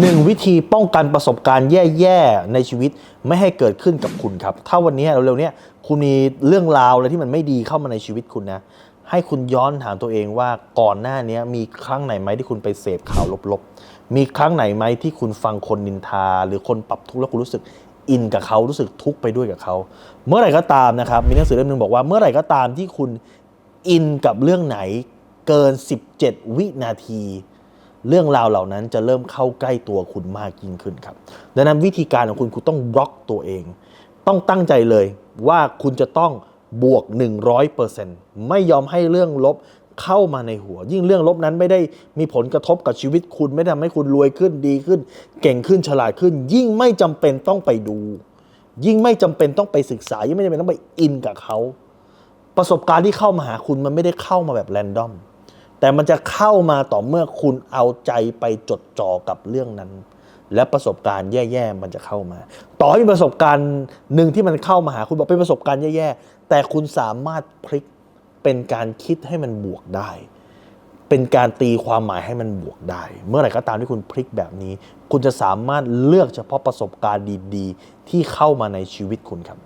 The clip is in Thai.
หนึ่งวิธีป้องกันประสบการณ์แย่ๆในชีวิตไม่ให้เกิดขึ้นกับคุณครับ ถ้าวันนี้เร็วๆเนี้คุณมีเรื่องราวอะไรที่มันไม่ดีเข้ามาในชีวิตคุณนะ ให้คุณย้อนถามตัวเองว่าก่อนหน้านี้มีครั้งไหนไหมที่คุณไปเสพข่าวลบๆ มีครั้งไหนไหมที่คุณฟังคนนินทา หรือคนปรับทุกข์แล้วคุณรู้สึกอินกับเขารู้สึกทุกข์ไปด้วยกับเขา เมื่อไหร่ก็ตามนะครับ มีหนังสือเล่มหนึ่งบอกว่าเมื่อไหร่ก็ตามที่คุณอินกับเรื่องไหนเกิน 17 วินาที เรื่องราวเหล่านั้นจะเริ่มเข้าใกล้ตัวคุณมากยิ่งขึ้นครับ ดังนั้นวิธีการของคุณคุณต้องบล็อกตัวเอง ต้องตั้งใจเลยว่าคุณจะต้องบวก 100%ไม่ยอมให้เรื่องลบเข้ามาในหัว ยิ่งเรื่องลบนั้นไม่ได้มีผลกระทบกับชีวิตคุณไม่ทำให้คุณรวยขึ้นดีขึ้น เก่งขึ้นฉลาดขึ้น ยิ่งไม่จำเป็นต้องไปดู ยิ่งไม่จำเป็นต้องไปศึกษา ยิ่งไม่จำเป็นต้องไปอินกับเขา ประสบการณ์ที่เข้ามาหาคุณมันไม่ได้เข้ามาแบบแรนดอม แต่มันจะเข้ามาต่อเมื่อคุณเอาใจไปจดจ่อกับเรื่องนั้น และประสบการณ์แย่ๆมันจะเข้ามา ต่อให้มีประสบการณ์หนึ่งที่มันเข้ามาหาคุณบอกเป็นประสบการณ์แย่ๆแต่คุณสามารถพลิกเป็นการคิดให้มันบวกได้ เป็นการตีความหมายให้มันบวกได้ เมื่อไหร่ก็ตามที่คุณพลิกแบบนี้ คุณจะสามารถเลือกเฉพาะประสบการณ์ดีๆ ที่เข้ามาในชีวิตคุณครับ